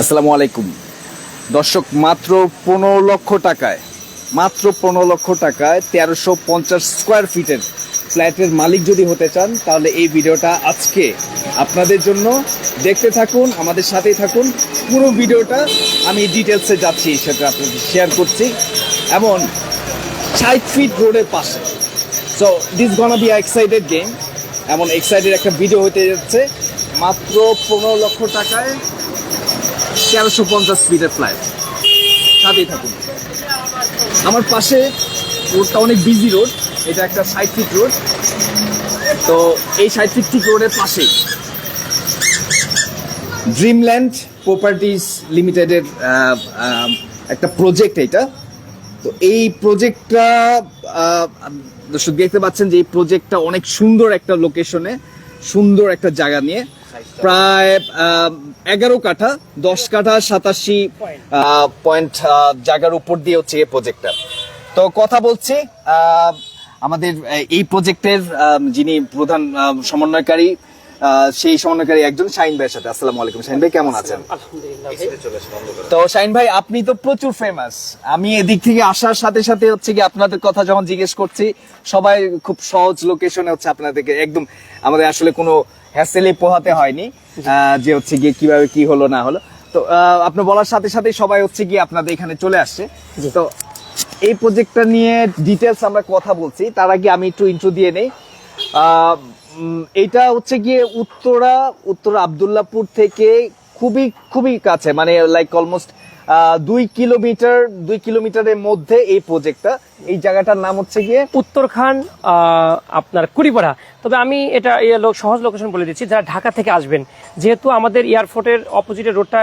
আসসালামু আলাইকুম। দর্শক, মাত্র পনেরো লক্ষ টাকায়, মাত্র পনেরো লক্ষ টাকায় তেরোশো পঞ্চাশ স্কোয়ার ফিটের ফ্ল্যাটের মালিক যদি হতে চান, তাহলে এই ভিডিওটা আজকে আপনাদের জন্য দেখতে থাকুন, আমাদের সাথেই থাকুন। পুরো ভিডিওটা আমি ডিটেলসে যাচ্ছি, সেটা আপনাদের শেয়ার করছি। এমন ষাট ফিট রোডের পাশে। So this gonna be excited game এমন এক্সাইটেড একটা ভিডিও হতে যাচ্ছে। মাত্র পনেরো লক্ষ টাকায় তেরোশো পঞ্চাশ ফিটের ফ্লাইট সাথেই থাকুন। আমার পাশে রোডটা অনেক বিজি রোড এটা একটা ষাট ফিট রোড তো এই ষাট ফিট রোডের পাশেই ড্রিমল্যান্ড প্রপার্টিজ লিমিটেডের একটা প্রজেক্ট এটা। তো এই প্রজেক্টটা দর্শক দেখতে পাচ্ছেন যে এই প্রজেক্টটা অনেক সুন্দর একটা লোকেশনে সুন্দর একটা জায়গা নিয়ে প্রায় এগারো কাঠা দশ কাঠা সাতাশি পয়েন্ট জায়গার উপর দিয়ে হচ্ছে এই প্রজেক্টটা তো কথা বলছি আহ, আমাদের এই প্রজেক্টের যিনি প্রধান সমন্বয়কারী আহ, সেই সমন্বয়কারী একজন শাহিন ভাইয়ের সাথে। আসসালামু আলাইকুম শাহিন ভাই কেমন আছেন? তো শাহিন ভাই আপনি তো প্রচুর ফেমাস আমি এদিক থেকে আসার সাথে সাথে হচ্ছে কি আপনাদের কথা যখন জিজ্ঞেস করছি সবাই খুব সহজ লোকেশনে হচ্ছে আপনাদেরকে একদম আমাদের আসলে কোনো হ্যাসেলে পোহাতে হয়নি যে হচ্ছে গিয়ে কীভাবে কি হলো না হলো। তো আপনি বলার সাথে সাথে সবাই হচ্ছে গিয়ে আপনাদের এখানে চলে আসছে। তো এই প্রজেক্টটা নিয়ে ডিটেলস আমরা কথা বলছি তার আগে আমি একটু ইন্ট্রো দিয়ে নেই। এটা হচ্ছে গিয়ে উত্তরা উত্তরা আবদুল্লাপুর থেকে খুবই খুবই কাছে মানে লাইক অলমোস্ট দুই কিলোমিটার দুই কিলোমিটারের মধ্যে এই প্রজেক্টটা এই জায়গাটার নাম হচ্ছে গিয়ে উত্তরখান আপনার কুড়িপাড়া। তবে আমি এটা সহজ লোকেশন বলে দিচ্ছি যারা ঢাকা থেকে আসবেন। যেহেতু আমাদের এয়ারপোর্টের অপোজিটে রোডটা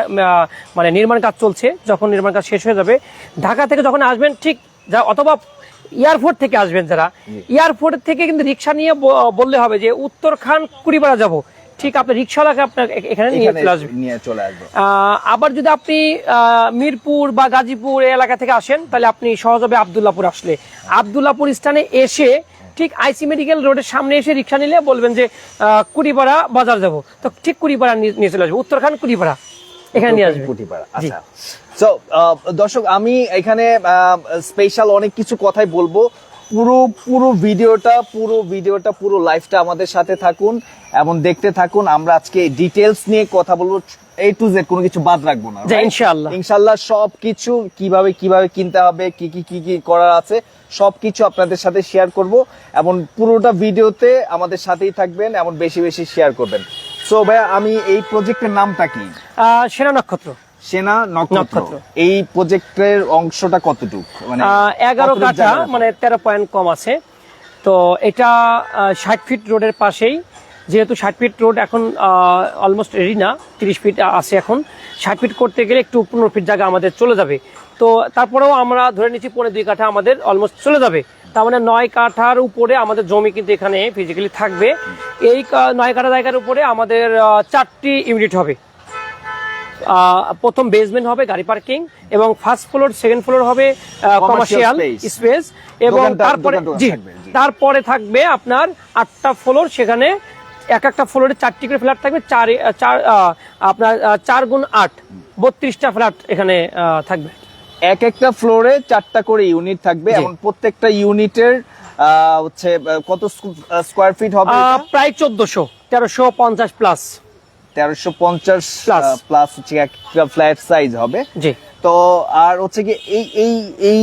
মানে নির্মাণ কাজ চলছে যখন নির্মাণ কাজ শেষ হয়ে যাবে ঢাকা থেকে যখন আসবেন ঠিক যা অথবা এয়ারপোর্ট থেকে আসবেন যারা এয়ারপোর্ট থেকে কিন্তু রিক্সা নিয়ে বললে হবে যে উত্তরখান কুড়িপাড়া যাব। ঠিক আপনার রিক্সাওয়ালাকে আপনার এখানে নিয়ে চলে আসবে নিয়ে চলে আসবে। আবার যদি আপনি মিরপুর বা গাজীপুর এলাকা থেকে আসেন তাহলে আপনি সহজ হবে আবদুল্লাপুর আসলে। আবদুল্লাপুর স্থানে এসে ঠিক আইসি মেডিকেল রোডের সামনে এসে রিক্সা নিলে বলবেন যে কুড়িপাড়া বাজার যাব। তো ঠিক কুড়িপাড়া নিয়ে চলে আসবে। উত্তরখান কুড়িপাড়া। এখানে নিয়ে আসবে। কুটিপাড়া আচ্ছা। সো দর্শক আমি এখানে স্পেশাল অনেক কিছু কথাই বলব। পুরো পুরো ভিডিওটা পুরো ভিডিওটা পুরো লাইফটা আমাদের সাথে থাকুন এবং দেখতে থাকুন। আমরা আজকে ডিটেলস নিয়ে কথা বলব। এ টু জেড কোনো কিছু বাদ রাখব না ইনশাল্লাহ ইনশাল্লাহ সব কিছু কীভাবে কীভাবে কিনতে হবে কি কি কি কি করার আছে সব কিছু আপনাদের সাথে শেয়ার করব এবং পুরোটা ভিডিওতে আমাদের সাথেই থাকবেন এবং বেশি বেশি শেয়ার করবেন। সো ভাইয়া আমি এই প্রজেক্টের নামটা কি? সেনা নক্ষত্র। সেনা নক্ষত্র। এই প্রজেক্টের অংশটা কতটুক? মানে এগারো কাঠা মানে তেরো পয়েন্ট কম আছে। তো এটা ষাট ফিট রোডের পাশেই। যেহেতু ষাট ফিট রোড এখন অলমোস্ট রেডি না তিরিশ ফিট আছে এখন। ষাট ফিট করতে গেলে একটু পনেরো ফিট জায়গা আমাদের চলে যাবে। তো তারপরেও আমরা ধরে নিচ্ছি পনেরো দুই কাঠা আমাদের অলমোস্ট চলে যাবে। তার মানে নয় কাঠার উপরে আমাদের জমি কিন্তু এখানে ফিজিক্যালি থাকবে। এই নয় কাঠা জায়গার উপরে আমাদের চারটি ইউনিট হবে। প্রথম বেসমেন্ট হবে গাড়ি পার্কিং এবং ফার্স্ট ফ্লোর সেকেন্ড ফ্লোর হবে কমার্শিয়াল স্পেস এবং তারপরে জি তারপরে থাকবে আপনার আটটা ফ্লোর সেখানে এক একটা ফ্লোরে চারটি করে ফ্ল্যাট থাকবে চার চার আপনার চার গুণ আট বত্রিশটা ফ্ল্যাট এখানে থাকবে। এক একটা ফ্লোরে চারটা করে ইউনিট থাকবে এবং প্রত্যেকটা ইউনিটের হচ্ছে কত স্কোয়ার ফিট হবে প্রায় চোদ্দশো তেরোশো পঞ্চাশ প্লাস তেরোশো পঞ্চাশ. প্লাস হচ্ছে একটা ফ্ল্যাট সাইজ হবে। জি। তো আর হচ্ছে কি এই এই এই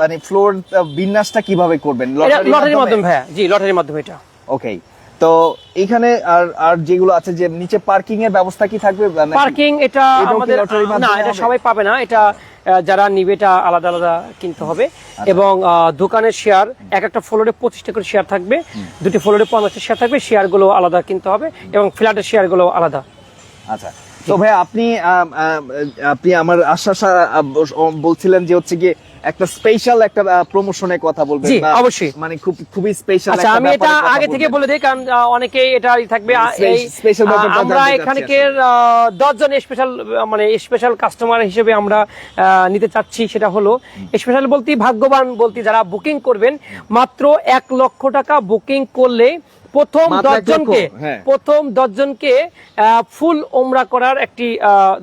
মানে ফ্লোর বিন্যাসটা কীভাবে করবেন? লটারির মাধ্যমে? ভাইয়া জি লটারির মাধ্যমে এটা। ওকে তো এখানে আর আর যেগুলো আছে যে নিচে পার্কিং এর ব্যবস্থা কি থাকবে? পার্কিং এটা আমাদের না এটা সবাই পাবে না। এটা যারা নিবে এটা আলাদা আলাদা কিনতে হবে। আচ্ছা। এবং দোকানের শেয়ার এক একটা ফ্লোরে পঁচিশটা করে শেয়ার থাকবে। দুটি ফ্লোরে পঞ্চাশটা শেয়ার থাকবে। শেয়ারগুলো আলাদা কিনতে হবে। এবং ফ্ল্যাটের শেয়ারগুলো আলাদা। আচ্ছা। তো ভাই আপনি আপনি আমার আশ্বাস বলছিলেন যে হচ্ছে কি একটা স্পেশাল একটা প্রমোশনের কথা বলবেন জি, অবশ্যই। মানে খুব খুবই স্পেশাল আচ্ছা আমি এটা আগে থেকে বলে দিই কারণ অনেকেই এটা থাকবে। এই ব্যাপারটা আমরা জানতে এখানে চাচ্ছি দশ জন স্পেশাল মানে স্পেশাল কাস্টমার হিসেবে আমরা নিতে চাচ্ছি সেটা হলো স্পেশাল বলতে ভাগ্যবান বলতে যারা বুকিং করবেন মাত্র এক লক্ষ টাকা বুকিং করলে প্রথম এক লক্ষ, দশজনকে হ্যাঁ। প্রথম দশজনকে ফুল ওমরা করার একটি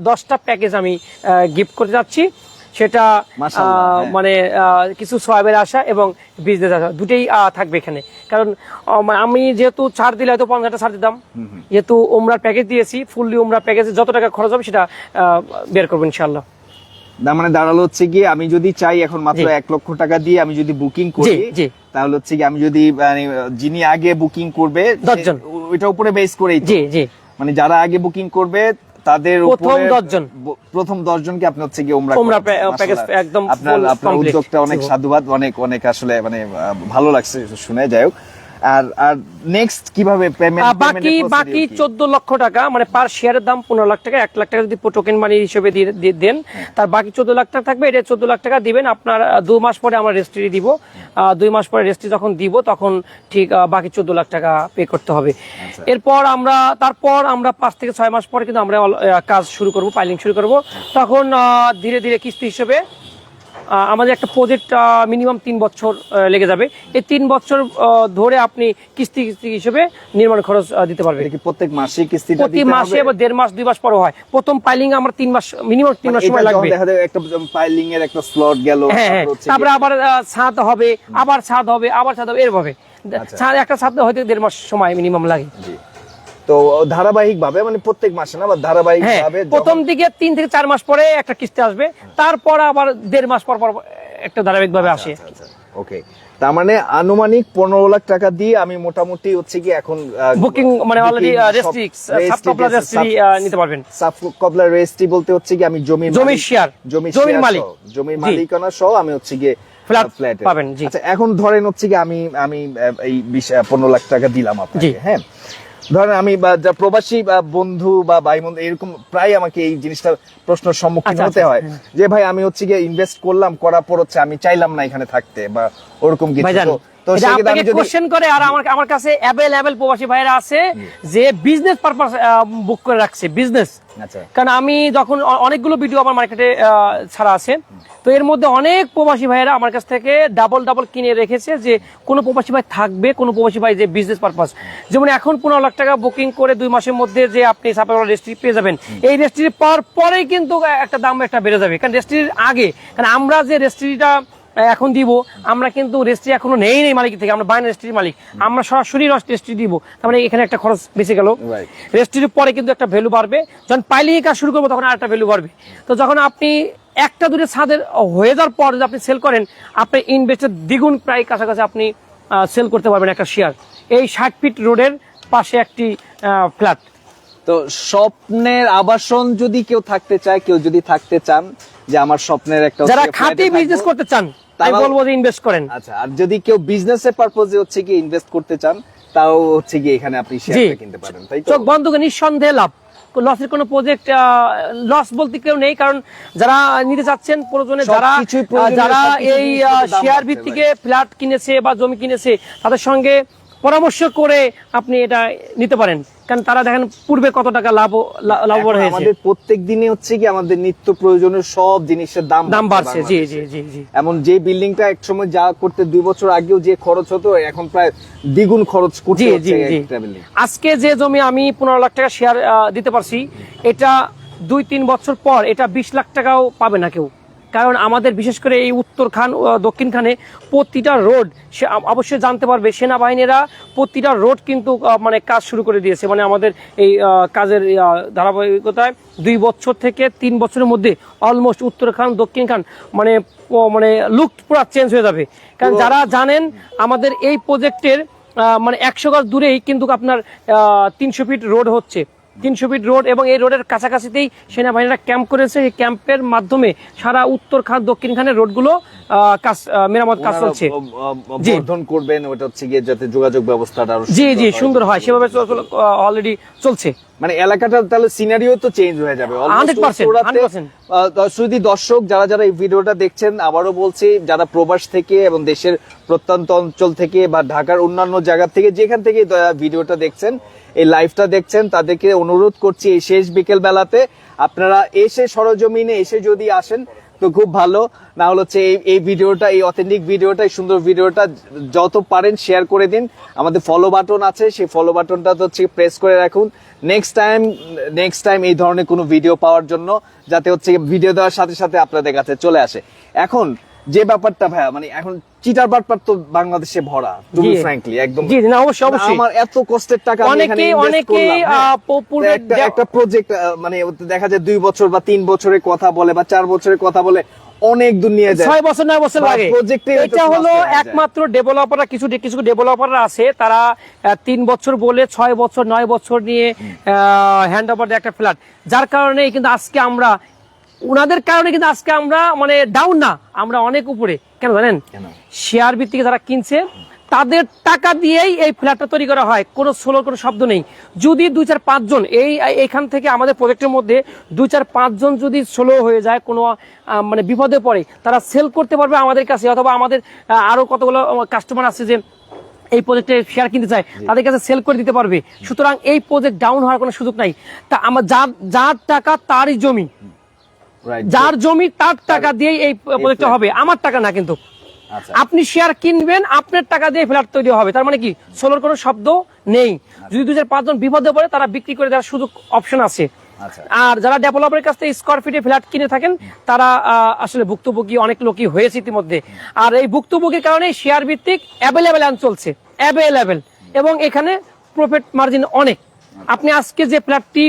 দশটা প্যাকেজ আমি গিফট করতে যাচ্ছি। সেটা হ্যাঁ। মানে কিছু সোয়াবের আশা এবং বিজনেস আশা দুটেই আহ, থাকবে এখানে। কারণ আমি যেহেতু ছাড় দিলে হয়তো পঞ্চাশ টাকা ছাড় দিতাম। যেহেতু ওমরার প্যাকেজ দিয়েছি ফুললি ওমরা প্যাকেজে যত টাকা খরচ হবে সেটা আহ, বের করব ইনশাল্লাহ তার মানে দাঁড়াল হচ্ছে কি আমি যদি চাই এখন মাত্র এক লক্ষ টাকা দিয়ে আমি যদি বুকিং করি। তাহলে হচ্ছে কি আমি যদি মানে, যিনি আগে বুকিং করবে। ওইটার উপরে বেস জি মানে যারা আগে বুকিং করবে তাদের প্রথম দশজন। প্রথম দশ জনকে আপনি হচ্ছে কি ওমরা ওমরা প্যাকেজ একদম আপনার আপনার উদ্যোগটা অনেক সাধুবাদ অনেক অনেক আসলে মানে ভালো লাগছে শুনে যাই হোক। আর আর নেক্সট কীভাবে পেমেন্ট বাকি বাকি চোদ্দ লক্ষ টাকা মানে পার শেয়ারের দাম পনেরো লাখ টাকা এক লাখ টাকা যদি টোকেন মানি হিসেবে দিয়ে দেন তার বাকি চোদ্দ লাখ টাকা থাকবে এটা চোদ্দ লাখ টাকা দিবেন আপনার আহ, দু মাস পরে আমরা রেজিস্ট্রি দিব। দুই মাস পরে রেজিস্ট্রি যখন দিব তখন ঠিক বাকি চোদ্দ লাখ টাকা পে করতে হবে। এরপর আমরা তারপর আমরা পাঁচ থেকে ছয় মাস পরে কিন্তু আমরা কাজ শুরু করব পাইলিং শুরু করব। তখন আহ, ধীরে ধীরে কিস্তি হিসেবে আমাদের একটা প্রজেক্ট মিনিমাম তিন বছর লেগে যাবে। এই তিন বছর ধরে আপনি কিস্তি কিস্তি হিসেবে নির্মাণ খরচ দিতে পারবেন। প্রত্যেক মাসে কিস্তি প্রতি মাসে? বা দেড় মাস দুই মাস পরে হয়। প্রথম পাইলিং আমার তিন মাস মিনিমাম তিন মাস মানে সময় লাগবে। একটা পাইলিং এর একটা স্লট গেল হ্যাঁ হ্যাঁ। তারপর আবার ছাদ হবে আবার ছাদ হবে আবার ছাদ হবে এরভাবে আচ্ছা। ছাদ একটা ছাদ হয়তো দেড় মাস সময় মিনিমাম লাগে। তো ধারাবাহিক ভাবে মানে প্রত্যেক মাসে না বা ধারাবাহিক হ্যাঁ ভাবে প্রথম দিকে তিন থেকে চার মাস পরে একটা কিস্তি আসবে তারপর আবার দেড় মাস পর পর একটা ধারাবাহিক ভাবে আসে। ওকে তার মানে আনুমানিক পনেরো লাখ টাকা দিয়ে আমি মোটামুটি হচ্ছে কি এখন বুকিং মানে অলরেডি রেস্ট্রি সাবটপলা রেস্ট্রি নিতে পারবেন। কবলা রেজিস্ট্রি বলতে হচ্ছে কি আমি জমি জমির share, জমি জমির মালিক। জমির মালিকানা সহ আমি হচ্ছে গিয়ে Flat ফ্ল্যাট পাবেন, জি। আচ্ছা এখন ধরেন হচ্ছে কি আমি আমি এই বিশ আহ, পনেরো লাখ টাকা দিলাম আপনাকে হ্যাঁ। ধরেন আমি বা যা প্রবাসী বা বন্ধু বা ভাই বন্ধু এরকম প্রায় আমাকে এই জিনিসটা প্রশ্ন সম্মুখীন আচ্ছা, হতে আচ্ছা, হয়। যে ভাই আমি হচ্ছে গিয়ে ইনভেস্ট করলাম করার পর হচ্ছে আমি চাইলাম না এখানে থাকতে বা ওরকম কিছু। তো- তো এটা সেক্ষেত্রে আপনাকে আমি কোশ্চেন করে আর আমার আমার কাছে অ্যাভেলেবল প্রবাসী ভাইরা আছে যে বিজনেস পারপাস বুক করে রাখছে বিজনেস আচ্ছা। কারণ আমি যখন অনেকগুলো ভিডিও আমার মার্কেটে ছাড়া আছে তো এর মধ্যে অনেক প্রবাসী ভাইয়েরা আমার কাছ থেকে ডাবল ডাবল কিনে রেখেছে যে কোনো প্রবাসী ভাই থাকবে কোনো প্রবাসী ভাই যে বিজনেস পারপাস যেমন এখন পনেরো লাখ টাকা বুকিং করে দুই মাসের মধ্যে যে আপনি সাপোজ রেজিস্ট্রি পেয়ে যাবেন। এই রেজিস্ট্রি পাওয়ার পরেই কিন্তু একটা দাম একটা বেড়ে যাবে। কারণ রেজিস্ট্রির আগে কারণ আমরা যে রেজিস্ট্রিটা এখন দিব। আমরা কিন্তু রেজিস্ট্রি এখনও নেই নেই মালিক থেকে আমরা বাইরে রেজিস্ট্রির মালিক। আমরা সরাসরি রেজিস্ট্রি দিব। তার মানে এখানে একটা খরচ বেঁচে গেল। রেজিস্ট্রির পরে কিন্তু একটা ভ্যালু বাড়বে। যখন পাইলিং কাজ শুরু করব তখন আরেকটা ভ্যালু বাড়বে। তো যখন আপনি একটা দুটো ছাদের হয়ে যাওয়ার পর যদি আপনি সেল করেন আপনি ইনভেস্টের দ্বিগুণ প্রায় কাছাকাছি আপনি সেল করতে পারবেন একটা শেয়ার এই ষাট ফিট রোডের পাশে একটি ফ্ল্যাট তো স্বপ্নের আবাসন যদি কেউ থাকতে চায় কেউ যদি থাকতে চান যে আমার স্বপ্নের একটা যারা খাঁটি বিজনেস করতে চান তারা- বলব যে ইনভেস্ট করেন। আচ্ছা আর যদি কেউ বিজনেসের পারপোজে হচ্ছে কি ইনভেস্ট করতে চান তাও হচ্ছে কি এখানে আপনি জি। শেয়ার কিনতে পারেন তাই তো? চোখ বন্ধ করে নিঃসন্দেহে লাভ। লসের কোনো প্রজেক্ট লস বলতে কেউ নেই কারণ যারা নিতে চাচ্ছেন প্রয়োজনে যারা যারা এই শেয়ার ভিত্তিকে ফ্ল্যাট কিনেছে বা জমি কিনেছে তাদের সঙ্গে পরামর্শ করে আপনি এটা নিতে পারেন। কারণ তারা দেখেন পূর্বে কত টাকা লাভ লা- লাভবান হয়েছে। আমাদের প্রত্যেক দিনে হচ্ছে কি আমাদের নিত্য প্রয়োজনীয় সব জিনিসের দাম দাম বাড়ছে জি। জি জি জি। এমন যে বিল্ডিংটা এক সময় যা করতে দুই বছর আগেও যে খরচ হতো এখন প্রায় দ্বিগুণ খরচ হচ্ছে জি। জি আজকে যে জমি আমি পনেরো লাখ টাকা শেয়ার দিতে পারছি এটা দুই তিন বছর পর এটা বিশ লাখ টাকাও পাবে না কেউ। কারণ আমাদের বিশেষ করে এই উত্তর খান ও দক্ষিণ খানে প্রতিটা রোড সে অবশ্যই জানতে পারবে সেনাবাহিনীরা প্রতিটা রোড কিন্তু মানে কাজ শুরু করে দিয়েছে। মানে আমাদের এই কাজের ধারাবাহিকতায় দুই বছর থেকে তিন বছরের মধ্যে অলমোস্ট উত্তর খান দক্ষিণ খান মানে মানে লুক পুরো চেঞ্জ হয়ে যাবে। কারণ যারা জানেন আমাদের এই প্রজেক্টের মানে একশো গজ দূরেই কিন্তু আপনার তিনশো ফিট রোড হচ্ছে। তিনশো ফিট রোড এবং এই রোডের কাছাকাছিতেই সেনাবাহিনীরা ক্যাম্প করেছে এই ক্যাম্পের মাধ্যমে সারা উত্তর খান দক্ষিণ খানের রোডগুলো আহ, কাজ মেরামত কাজ চলছে। বর্ধন করবেন ওটা হচ্ছে গিয়ে যাতে যোগাযোগ ব্যবস্থাটা জি জি। সুন্দর হয় সেভাবে অলরেডি চলছে মানে এলাকাটা তাহলে সিনারিও তো চেঞ্জ হয়ে যাবে। Almost 100%, উত্তরাতে, 100% আহ, যদি দর্শক যারা যারা এই ভিডিওটা দেখছেন আবারও বলছি যারা প্রবাস থেকে এবং দেশের প্রত্যন্ত অঞ্চল থেকে বা ঢাকার অন্যান্য জায়গা থেকে যেখান থেকে ভিডিওটা দেখছেন এই লাইভটা দেখছেন তাদেরকে অনুরোধ করছি এই শেষ বিকেল বেলাতে আপনারা এসে সরজমিনে এসে যদি আসেন তো খুব ভালো। না হলে হচ্ছে এই এই ভিডিওটা, এই অথেন্টিক ভিডিওটা এই সুন্দর ভিডিওটা যত পারেন শেয়ার করে দিন। আমাদের ফলো বাটন আছে, সেই ফলো বাটনটা তো হচ্ছে প্রেস করে রাখুন। নেক্সট টাইম নেক্সট টাইম এই ধরনের কোনো ভিডিও পাওয়ার জন্য, যাতে হচ্ছে ভিডিও দেওয়ার সাথে সাথে আপনাদের কাছে চলে আসে। এখন যে ব্যাপারটা ভাইয়া মানে এখন চিটার বাটপার তো বাংলাদেশে ভরা টু জি। ফ্র্যাঙ্কলি একদম জি না অবশ্যই অবশ্যই আমার এত কষ্টের টাকা। আহ, পূ- পূর্বে একটা একটা প্রজেক্ট মানে দেখা যায় দুই বছর বা তিন বছরের কথা বলে বা চার বছরের কথা বলে অনেক দূর নিয়ে যায় ছয় বছর নয় বছর বা লাগে হয়তো এটা হলো। একমাত্র ডেভেলপাররা কিছু কিছু ডেভেলপাররা আছে তারা তিন বছর বলে ছয় বছর নয় বছর নিয়ে হ্যান্ড ওভার দেয় একটা ফ্ল্যাট যার কারণে কিন্তু আজকে আমরা ওনাদের কারণে কিন্তু আজকে আমরা মানে ডাউন না আমরা অনেক উপরে। কেন জানেন? শেয়ার ভিত্তিকে যারা কিনছে তাদের টাকা দিয়েই এই ফ্ল্যাটটা তৈরি করা হয়। কোনো সোলোর কোনো শব্দ নেই। যদি দুই চার পাঁচজন এই এখান থেকে আমাদের প্রজেক্টের মধ্যে দুই চার পাঁচজন যদি সোলো হয়ে যায় কোনো মানে বিপদে পড়ে তারা সেল করতে পারবে আমাদের কাছে অথবা আমাদের আহ, আরও কতগুলো কাস্টমার আছে যে এই প্রজেক্টে শেয়ার কিনতে চায় তাদের কাছে সেল করে দিতে পারবে। সুতরাং এই প্রজেক্ট ডাউন হওয়ার কোনো সুযোগ নাই। তা আমার যার যার টাকা তারই জমি. যার জমি তার টাকা দিয়েই এই প্রজেক্টটা হবে আমার টাকা না কিন্তু। আচ্ছা। আপনি শেয়ার কিনবেন আপনার টাকা দিয়ে ফ্ল্যাট তৈরি হবে তার মানে কি? সোলোর কোনো শব্দ নেই। যদি দুই চার পাঁচজন বিপদে পড়ে তারা বিক্রি করে দেওয়ার সুযোগ অপশন আছে। আচ্ছা। আর যারা ডেভেলপারের কাছ থেকে স্কোয়ার ফিটে ফ্ল্যাট কিনে থাকেন তারা আসলে ভুক্তভোগী অনেক লোকই হয়েছে ইতিমধ্যে। আর এই ভুক্তভোগীর কারণে শেয়ার ভিত্তিক অ্যাভেলেবেল চলছে অ্যাভেলেবেল এবং এখানে প্রফিট মার্জিন অনেক। আপনি আজকে যে ফ্ল্যাটটি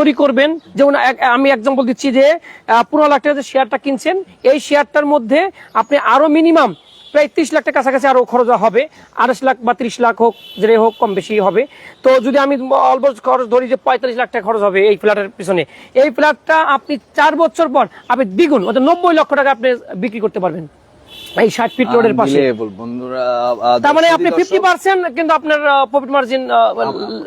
তৈরি করবেন। যেমন আমি এক্সাম্পল দিচ্ছি যে পনেরো লাখ টাকা যে শেয়ারটা কিনছেন, এই শেয়ারটার মধ্যে আপনি আরও মিনিমাম প্রায় ত্রিশ লাখ টাকা কাছাকাছি আরও খরচ হবে। আড়াইশ লাখ বা ত্রিশ লাখ হোক যে হোক, কম বেশি হবে। তো যদি আমি অলমোস্ট খরচ ধরি যে পঁয়তাল্লিশ লাখ টাকা খরচ হবে এই ফ্ল্যাটের পিছনে। এই ফ্ল্যাটটা আপনি চার বছর পর আপনি দ্বিগুণ, অর্থাৎ নব্বই লক্ষ টাকা আপনি বিক্রি করতে পারবেন। এই ষাট ফিট রোডের পাশে। বন্ধুরা তার মানে আপনি ফিফটি পার্সেন্ট কিন্তু আপনার প্রফিট মার্জিন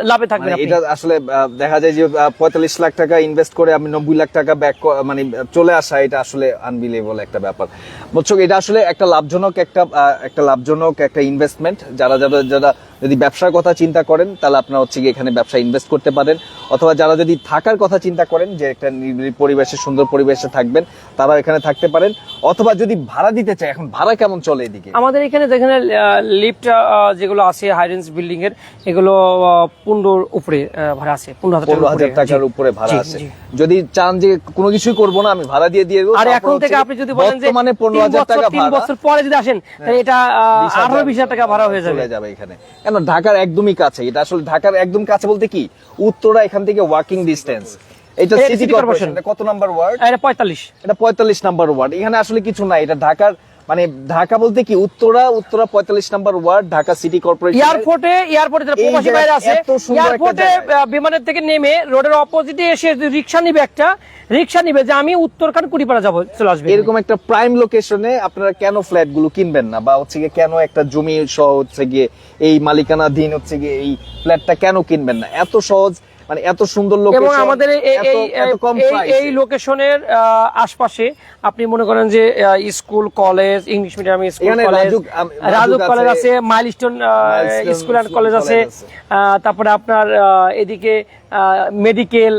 লাভে থাকবেন মানে এটা আসলে দেখা যায় যে পঁয়তাল্লিশ লাখ টাকা ইনভেস্ট করে আমি নব্বই লাখ টাকা ব্যাক মানে চলে আসা এটা আসলে আনবিলিভেবল একটা ব্যাপার। বুঝছ এটা আসলে একটা লাভজনক একটা একটা লাভজনক একটা ইনভেস্টমেন্ট যারা যারা যারা যদি ব্যবসার কথা চিন্তা করেন তাহলে আপনারা হচ্ছে গিয়ে এখানে ব্যবসা ইনভেস্ট করতে পারেন। অথবা যারা যদি থাকার কথা চিন্তা করেন যে একটা পরিবেশে সুন্দর পরিবেশে থাকবেন তারাও এখানে থাকতে পারেন। অথবা যদি ভাড়া দিতে চায় এখন ভাড়া কেমন চলে এদিকে? আমাদের এখানে যেখানে লিফট যেগুলো আছে হাই রেঞ্জ বিল্ডিং এর এগুলো পনেরোর উপরে ভাড়া আছে পনেরো হাজার টাকার উপরে ভাড়া আছে। যদি চান যে কোনো কিছুই করব না আমি ভাড়া দিয়ে দিয়ে দেবো আর এখন থেকে আপনি যদি বলেন যে মানে পনেরো টাকা তিন বছর পরে যদি আসেন তাহলে এটা আঠারো বিশ টাকা ভাড়া হয়ে যাবে। যাবে এখানে। কেন ঢাকার একদমই কাছে। এটা আসলে ঢাকার একদম কাছে বলতে কি? উত্তরা এখান থেকে ওয়াকিং ডিস্টেন্স এটা এটা সিটি কর্পোরেশন কত নাম্বার ওয়ার্ড এটা পঁয়তাল্লিশ। এটা পঁয়তাল্লিশ নাম্বার ওয়ার্ড এখানে আসলে কিছু নাই। এটা ঢাকার মানে ঢাকা বলতে কি উত্তরা উত্তরা পঁয়তাল্লিশ number ward Dhaka city corporation. এয়ারপোর্টে এয়ারপোর্টে প্রবাসী বাইরে আছে এয়ারপোর্টে বিমানের থেকে নেমে রোডের অপোজিটে এসে রিক্সা নিবে একটা রিক্সা নিবে যে আমি উত্তরখান কুড়িপাড়া যাব চলে আসবে। এরকম একটা প্রাইম লোকেশনে আপনারা কেন ফ্ল্যাটগুলো কিনবেন না? বা হচ্ছে গিয়ে কেন একটা জমি সহ হচ্ছে গিয়ে এই মালিকানাধীন হচ্ছে গিয়ে এই ফ্ল্যাটটা কেন কিনবেন না? এত সহজ মানে এত সুন্দর লোকেশন এবং আমাদের এই- লোকেশনের আশপাশে আপনি মনে করেন যে school college English medium school college Rajuk, college আছে, মাইলস্টোন স্কুল অ্যান্ড কলেজ আছে। তারপরে আপনার এদিকে মেডিকেল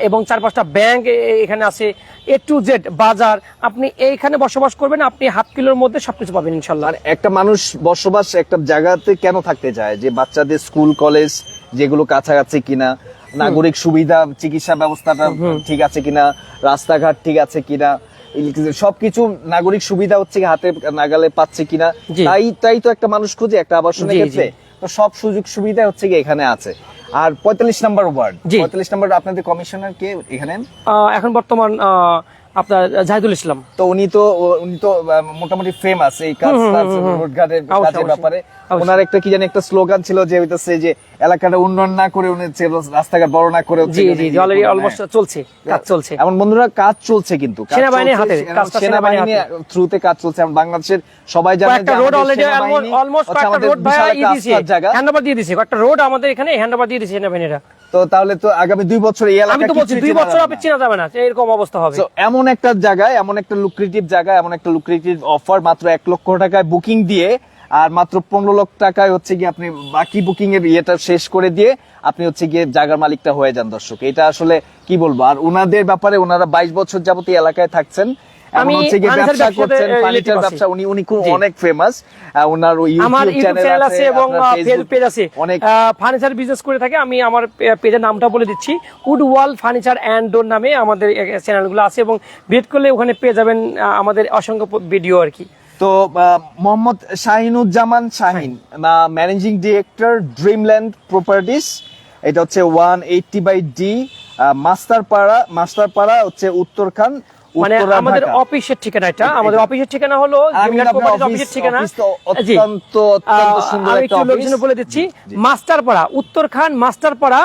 এবং চার পাঁচটা ব্যাংক এখানে আছে এ টু জেড বাজার। আপনি এইখানে বসবাস করবেন আপনি হাফ কিলোর মধ্যে সবকিছু পাবেন ইনশাল্লাহ মানে একটা মানুষ বসবাস একটা জায়গাতে কেন থাকতে চায়? যে বাচ্চাদের স্কুল কলেজ যেগুলো কাছাকাছি কিনা নাগরিক সুবিধা চিকিৎসা ব্যবস্থাটা ঠিক আছে কিনা রাস্তাঘাট ঠিক আছে কিনা সবকিছু নাগরিক সুবিধা হচ্ছে কি হাতে নাগালে পাচ্ছে কিনা তাই তাই তো একটা মানুষ খুঁজে একটা আবাসনের শুনে গেছে ক্ষেত্রে। তো সব সুযোগ সুবিধা হচ্ছে কি এখানে আছে। আর পঁয়তাল্লিশ নাম্বার ওয়ার্ড। পঁয়তাল্লিশ নাম্বার আপনাদের কমিশনার কে এখানে? এখন বর্তমান আহ, আপনার জাহিদুল ইসলাম। তো উনি তো উনি তো মোটামুটি ফেমাস এই কাজ কাজ রোডঘাটের কাজের ব্যাপারে। ওনার একটা কি জানি একটা স্লোগান ছিল যে হইতাছে যে এলাকাটা উন্নয়ন না করে উনি ছিল রাস্তাঘাট বড় না করে জি জি ইয়ে অলরেডি অলমোস্ট হ্যাঁ। চলছে কাজ চলছে। এমন বন্ধুরা কাজ চলছে কিন্তু সেনাবাহিনীর হাতে, কাজটা সেনাবাহিনী থ্রুতে কাজ চলছে বাংলাদেশের সবাই জানে কয়েকটা রোড অলরেডি অলমোস্ট আমাদের রোড ভাইয়া ই একটা দিয়েছে হ্যান্ডওভার দিয়ে দিয়েছে কয়েকটা রোড আমাদের এখানে হ্যান্ডওভার দিয়ে দিয়েছে সেনাবাহিনীরা। তো তাহলে তো আগামী দুই বছর এই এলাকা আমি তো বলছি দুই বছর আপনি। চেনা যাবে না এরকম অবস্থা হবে। So, এমন একটা জায়গায়, এমন একটা লুক্রেটিভ জায়গায়, এমন একটা লুক্রেটিভ অফার মাত্র এক লক্ষ টাকায় বুকিং দিয়ে, আর মাত্র পনেরো লক্ষ টাকায় হচ্ছে গিয়ে আপনি বাকি বুকিং এর ইয়েটা শেষ করে দিয়ে আপনি হচ্ছে গিয়ে জায়গার মালিকটা হয়ে যান দর্শক। এটা আসলে কি বলব? আর ওনাদের ব্যাপারে ওনারা বাইশ বছর যাবত এলাকায় থাকছেন। আমি হচ্ছে ব্যবসা করছেন ফার্নিচার ব্যবসা। উনি উনি খুব অনেক ফেমাস ওনার ইউটিউব চ্যানেল আছে এবং ফেসবুক পেজ আছে। অনেক ফার্নিচার বিজনেস করে থাকে। আমি আমার পেজের নামটা বলে দিচ্ছি। Wood wall furniture and door নামে আমাদের চ্যানেলগুলো আছে এবং ভিজিট করলে ওখানে পেয়ে যাবেন আমাদের অসংখ্য ভিডিও আর কি। তো মোহাম্মদ শাহিনুজ্জামান শাহিন না ম্যানেজিং ডিরেক্টর ড্রিমল্যান্ড প্রপার্টিস এটা হচ্ছে one eighty by D Masterpara Masterpara হচ্ছে উত্তরখান। মানে আমাদের অফিসের ঠিকানা এটা। আমাদের অফিসের ঠিকানা হলো অফিসের ঠিকানা। অফিস তো জি। অত্যন্ত অত্যন্ত আহ, সুন্দর আমি একটা একটু অফিস। বলে দিচ্ছি। মাস্টারপাড়া উত্তরখান মাস্টারপাড়া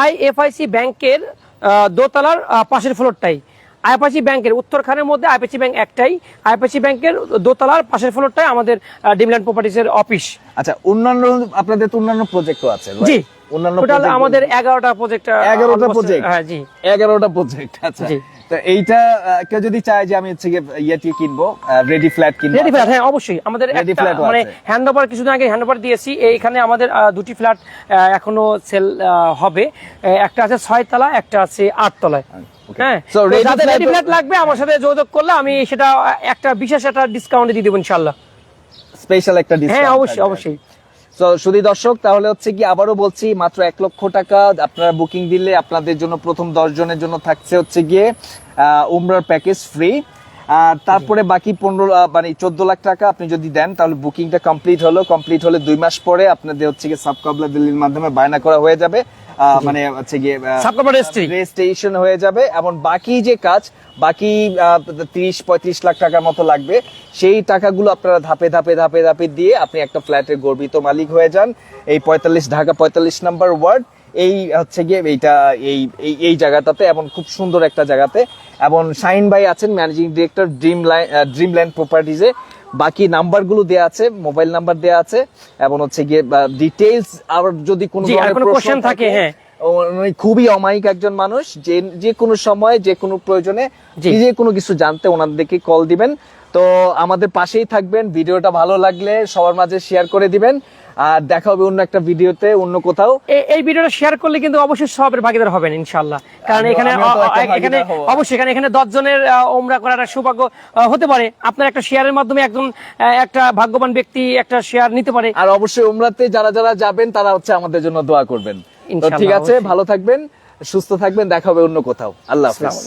আইএফআইসি ব্যাংকের দোতলার পাশের ফ্লোরটাই। আইএফআইসি ব্যাংকের উত্তরখানের মধ্যে আইএফআইসি ব্যাংক একটাই। আইএফআইসি ব্যাংকের দোতলার পাশের ফ্লোরটাই আমাদের ডিমল্যান্ড প্রপার্টিসের অফিস। আচ্ছা অন্যান্য আপনাদের তো অন্যান্য প্রজেক্টও আছে জি। অন্যান্য আমাদের এগারোটা প্রজেক্ট এগারোটা প্রজেক্ট হ্যাঁ জি। এগারোটা প্রজেক্ট আচ্ছা। তো এইটা কেউ যদি চায় যে আমি হচ্ছে ইয়েটি কিনবো রেডি ফ্ল্যাট কিনবো রেডি ফ্ল্যাট হ্যাঁ অবশ্যই। আমাদের মানে। হ্যান্ড ওভার কিছুদিন আগে হ্যান্ড ওভার দিয়েছি। এইখানে আমাদের দুটি ফ্ল্যাট এখনও সেল হবে। একটা আছে ছয় তলা একটা আছে আট তলায়। হ্যাঁ So, যাদের রেডি ফ্ল্যাট লাগবে আমার সাথে যোগাযোগ করলে আমি সেটা একটা বিশেষ একটা ডিসকাউন্টে দিয়ে দেবো ইনশাল্লাহ স্পেশাল একটা ডিসকাউন্ট হ্যাঁ অবশ্যই অবশ্যই। তো দর্শক, তাহলে হচ্ছে কি আবারও বলছি, মাত্র এক লক্ষ টাকা আপনারা বুকিং দিলে আপনাদের জন্য প্রথম দশ জনের জন্য থাকছে হচ্ছে গিয়ে উমরার প্যাকেজ ফ্রি আর তারপরে বাকি পনেরো মানে চোদ্দ লাখ টাকা আপনি যদি দেন, তাহলে বুকিংটা কমপ্লিট হলো। কমপ্লিট হলে দুই মাস পরে আপনাদের হচ্ছে গিয়ে সাবকাবলা দিল্লির মাধ্যমে বায়না করা হয়ে যাবে। মানে হচ্ছে গিয়ে রেজিস্ট্রেশন হয়ে যাবে এবং বাকি যে কাজ বাকি তিরিশ পঁয়ত্রিশ লাখ টাকার মতো লাগবে সেই টাকাগুলো আপনারা ধাপে ধাপে ধাপে ধাপে দিয়ে আপনি একটা ফ্ল্যাটের গর্বিত মালিক হয়ে যান। এই পঁয়তাল্লিশ ঢাকা পঁয়তাল্লিশ নাম্বার ওয়ার্ড এই হচ্ছে গিয়ে এইটা এই এই- এই জায়গাটাতে এবং খুব সুন্দর একটা জায়গাতে। এবং শাইন ভাই আছেন managing director dream line dreamland প্রপার্টিজে। বাকি নাম্বারগুলো দেয়া আছে মোবাইল নাম্বার দেয়া আছে এবং হচ্ছে গিয়ে ডিটেইলস আর যদি কোনো question থাকে, হ্যাঁ। উনি খুবই অমায়িক একজন মানুষ যে যে কোনো সময় যে কোনো প্রয়োজনে যে কোনো কিছু জানতে ওনাদেরকে কল দিবেন। তো আমাদের পাশেই থাকবেন ভিডিওটা ভালো লাগলে সবার মাঝে শেয়ার করে দিবেন। আর দেখা হবে অন্য একটা ভিডিওতে অন্য কোথাও। এই ভিডিওটা শেয়ার করলে কিন্তু অবশ্যই সবের ভাগিদার হবেন ইনশাল্লাহ কারণ এখানে এখানে অবশ্যই এখানে এখানে দশ জনের ওমরা করার সৌভাগ্য হতে পারে। আপনার একটা শেয়ারের মাধ্যমে একজন একটা ভাগ্যবান ব্যক্তি একটা শেয়ার নিতে পারে। আর অবশ্যই ওমরাতে যারা যারা যাবেন তারা হচ্ছে আমাদের জন্য দোয়া করবেন। ঠিক আছে ভালো থাকবেন সুস্থ থাকবেন দেখা হবে অন্য কোথাও। আল্লাহ হাফেজ।